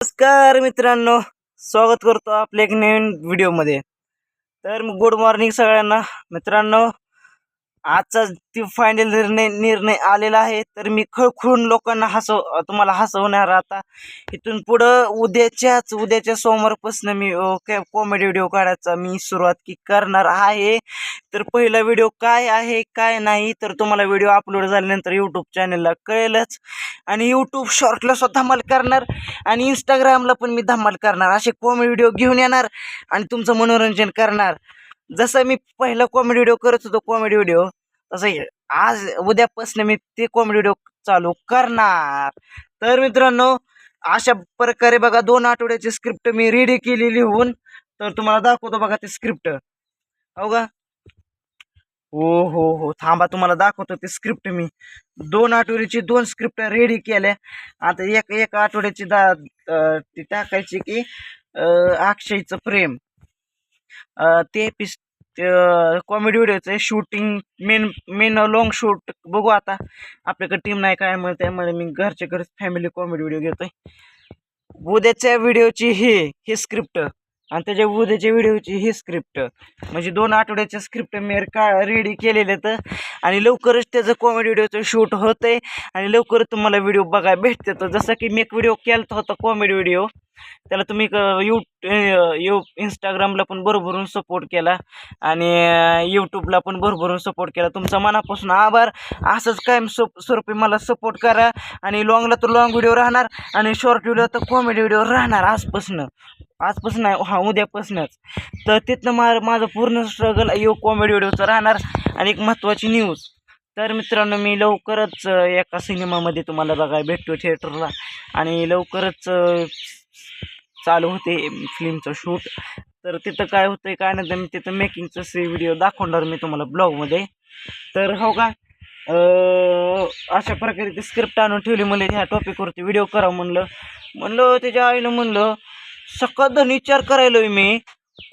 नमस्कार मित्रांनो स्वागत करतो आपल्या एक नवीन व्हिडिओमध्ये तर गुड मॉर्निंग सगळ्यांना. मित्रांनो आजचा ती फायनल निर्णय निर्णय आलेला आहे. तर मी खळखळून लोकांना हसव तुम्हाला हसवणार आता. इथून पुढं उद्याच्याच उद्याच्या सोमवारपासून मी कॉमेडी व्हिडिओ काढायचा मी सुरुवात की करणार आहे. तर पहिला व्हिडिओ काय आहे काय नाही तर तुम्हाला व्हिडिओ अपलोड झाल्यानंतर यूट्यूब चॅनलला कळेलच. आणि यूट्यूब शॉर्टला सुद्धा धमाल करणार आणि इंस्टाग्रामला पण मी धमाल करणार. असे कॉमेडी व्हिडिओ घेऊन येणार आणि तुमचं मनोरंजन करणार. जसं मी पहिला कॉमेडी व्हिडिओ करत होतो कॉमेडी व्हिडिओ तसं आज उद्यापासून मी ते कॉमेडी व्हिडिओ चालू करणार. तर मित्रांनो अशा प्रकारे बघा दोन आठवड्याची स्क्रिप्ट मी रेडी केली लिहून तर तुम्हाला दाखवतो बघा ते स्क्रिप्ट हो का? हो हो हो. थांबा तुम्हाला दाखवतो ते स्क्रिप्ट मी. दोन आठवड्याची दोन स्क्रिप्ट रेडी केल्या. आता एक एक आठवड्याची दा ती टाकायची की अक्षयचं प्रेम. ते पिस comedy व्हिडिओचं shooting main main long shoot बघू आता. आपल्याकडे टीम नाही काय म्हणते त्यामुळे मी घरच्या घरच फॅमिली कॉमेडी व्हिडिओ घेतोय. उद्याच्या व्हिडिओची हे हे स्क्रिप्ट आणि त्याच्या उद्याच्या व्हिडिओची ही स्क्रिप्ट म्हणजे दोन आठवड्याच्या स्क्रिप्ट मी का रेडी केलेले तर आणि लवकरच त्याचं कॉमेडी व्हिडिओचं शूट होतं आहे आणि लवकरच तुम्हाला व्हिडिओ बघायला भेटते तर जसं की मी एक व्हिडिओ केला होता कॉमेडी व्हिडिओ त्याला तुम्ही क- यू यू इंस्टाग्रामला पण भरभरून सपोर्ट केला आणि यूट्यूबला पण भरभरून सपोर्ट केला. तुमचा मनापासून आभार. असंच कायम सो स्वरूपी मला सपोर्ट करा आणि लॉंगला तर लॉंग व्हिडिओ राहणार आणि शॉर्ट व्हिडिओ तर कॉमेडी व्हिडिओ राहणार आजपासून. आजपासून हा उद्यापासूनच. तर तिथनं मा माझं पूर्ण स्ट्रगल यो कॉमेडी व्हिडिओचं राहणार आणि एक महत्त्वाची न्यूज तर मित्रांनो मी लवकरच एका सिनेमामध्ये तुम्हाला बघायला भेटतो थिएटरला आणि लवकरच चालू होते फिल्मचं शूट. तर तिथं काय होतं आहे काय नाही तर मी तिथं मेकिंगचं से व्हिडिओ दाखवणार मी तुम्हाला ब्लॉगमध्ये तर हो का? अशा प्रकारे ती स्क्रिप्ट आणून ठेवली म्हणले ह्या टॉपिकवरती व्हिडिओ करा म्हणलं. म्हणलं त्याच्या आईनं म्हणलं सकाळ धन विचार करायलो मी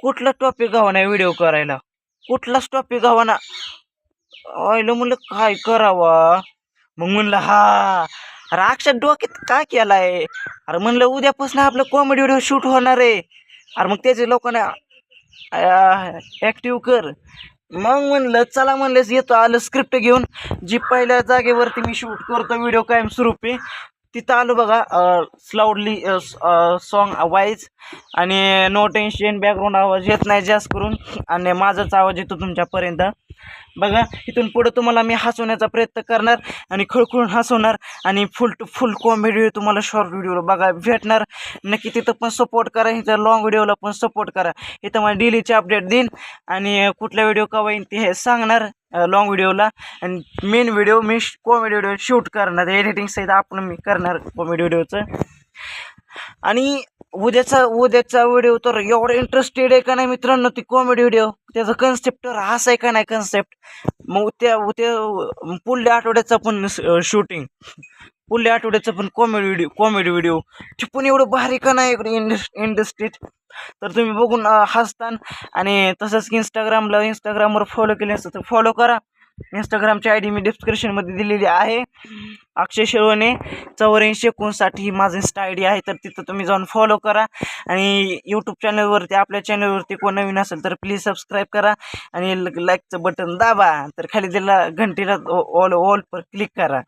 कुठला टॉपिक गावा नाही व्हिडिओ करायला? कुठलाच टॉपिक गावा ना आईला म्हणलं काय करावा? मग म्हणलं हा अरे अक्षर डोक्यात काय केलाय? अरे म्हणलं उद्यापासून आपलं कॉमेडी व्हिडिओ शूट होणार आहे. अरे मग त्याचे लोकांना ॲक्टिव्ह कर. मग म्हणलं चला म्हणलंच येतो आलं स्क्रिप्ट घेऊन. जी पहिल्या जागेवरती मी शूट करतो व्हिडिओ कायम स्वरूपी तिथं आलो बघा स्लाउडली सॉन्ग वाईज आणि नो टेन्शन बॅकग्राऊंड आवाज येत नाही जास्त करून. आणि माझाच आवाज येतो तुमच्यापर्यंत. बघा इथून पुढं तुम्हाला मी हसवण्याचा प्रयत्न करणार आणि खळखळून हसवणार आणि फुल टू फुल कॉमेडी तुम्हाला शॉर्ट व्हिडिओला बघा भेटणार. नक्की तिथं पण सपोर्ट करा इथं लॉंग व्हिडिओला पण सपोर्ट करा. इथं मला डेलीचे अपडेट देईन आणि कुठला व्हिडिओ कवा येईन ते हे सांगणार लॉंग व्हिडिओला आणि मेन व्हिडिओ मी कॉमेडी व्हिडिओ शूट करणार एडिटिंग सहित आपण मी करणार कॉमेडी व्हिडिओचं आणि उद्याचा उद्याचा व्हिडिओ तर एवढा इंटरेस्टेड आहे का नाही मित्रांनो? ती कॉमेडी व्हिडिओ त्याचं कन्सेप्ट तर असं आहे का नाही कन्सेप्ट मग त्या उद्या पुढल्या आठवड्याचा पण शूटिंग पुढल्या आठवड्याचं पण कॉमेडी व्हिडिओ कॉमेडी व्हिडिओ ते पण एवढं भारी का नाही इकडे इंडस इंडस्ट्रीत तर तुम्ही बघून हसतान. आणि तसंच इंस्टाग्रामला इंस्टाग्रामवर फॉलो केले असतं तर फॉलो करा. इंस्टाग्रामची आय डी मी डिस्क्रिप्शनमध्ये दिलेली आहे. अक्षय शिरवणे चौऱ्याऐंशी एकोणसाठ ही माझं इन्स्टा आय डी आहे तर तिथं तुम्ही जाऊन फॉलो करा. आणि यूट्यूब चॅनलवरती आपल्या चॅनलवरती कोण नवीन असेल तर प्लीज सबस्क्राईब करा. आणि लाईकचं बटन दाबा तर खाली दिला घंटीला ऑल ऑल पर क्लिक करा.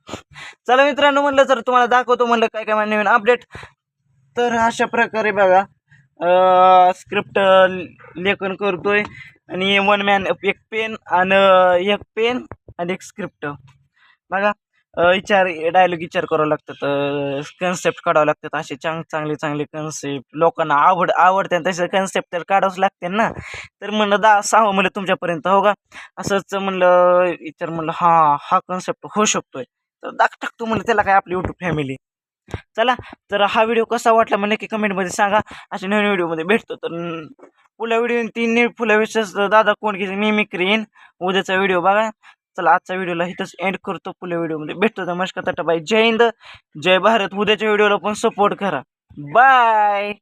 चला मित्रांनो म्हणलं तर तुम्हाला दाखवतो म्हणलं काय काय नवीन अपडेट तर अशा प्रकारे बघा. स्क्रिप्ट लेखन करतो आहे आणि वन मॅन एक पेन आणि एक पेन आणि एक स्क्रिप्ट बघा विचार डायलॉग विचार करावं लागतात. कन्सेप्ट काढावं लागतात. असे चांग चांगले चांगले कन्सेप्ट लोकांना आवड आवडते तसे कन्सेप्ट तर काढावंच लागते ना. तर म्हणलं दा सहावं म्हणलं तुमच्यापर्यंत हो का? असंच म्हणलं विचार म्हणलं हा हा कन्सेप्ट होऊ शकतोय. तर दाख टाकतो म्हणलं त्याला काय आपली यूट्यूब फॅमिली चला तर हा व्हिडिओ कसा वाटला मला की कमेंटमध्ये सांगा. अशा नवीन व्हिडिओमध्ये भेटतो तर पुला व्हिडिओ तीन नीट फुला विशेष दादा कोण की मी मी क्रीन. उद्याचा व्हिडिओ बघा. चला आजचा व्हिडिओला इथंच एंड करतो. पुढल्या व्हिडिओमध्ये भेटतो. नमस्कार टाटा बाय जय हिंद. जय भारत. उद्याच्या व्हिडिओला पण सपोर्ट करा. बाय